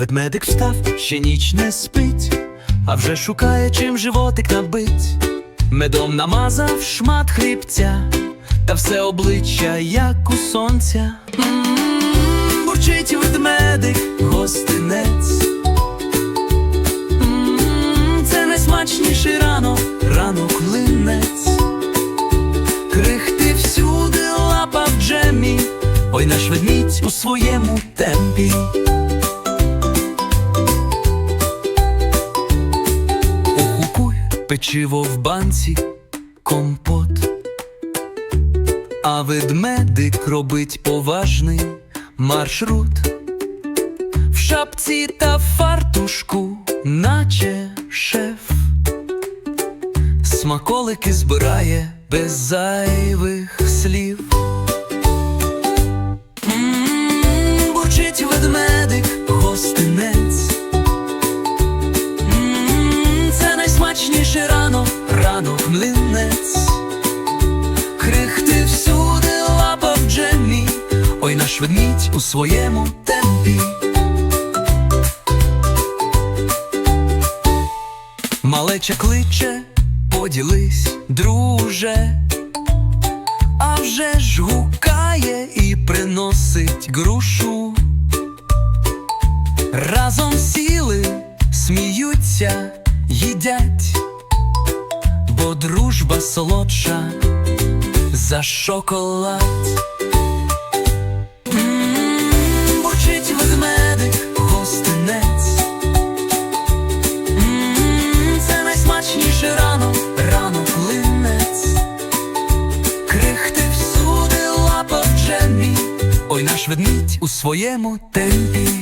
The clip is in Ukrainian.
Ведмедик встав, ще ніч не спить, а вже шукає, чим животик набить. Медом намазав шмат хлібця, та все обличчя, як у сонця. М, Бурчить ведмедик, гостинець. М, Це найсмачніший ранок, ранок линець. Крихти всюди лапа в джемі, ой наш ведмідь у своєму темпі. Печиво в банці, компот. А ведмедик робить поважний маршрут в шапці та фартушку, наче шеф. Смаколики збирає без зайвих ранок млинець. Крихти всюди лапа в джемі, ой наш ведмідь у своєму темпі. Малеча кличе, поділись, друже, а вже ж гукає і приносить грушу. Разом сіли, сміються, їдять, бо дружба солодша за шоколад. М, ведмедик, гостинець. Це найсмачніший ранок, ранок линець. Крихти всюди лапа в джемі, ведмідь у своєму темпі.